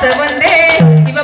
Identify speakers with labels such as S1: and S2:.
S1: செவந்தே வந்தே இவ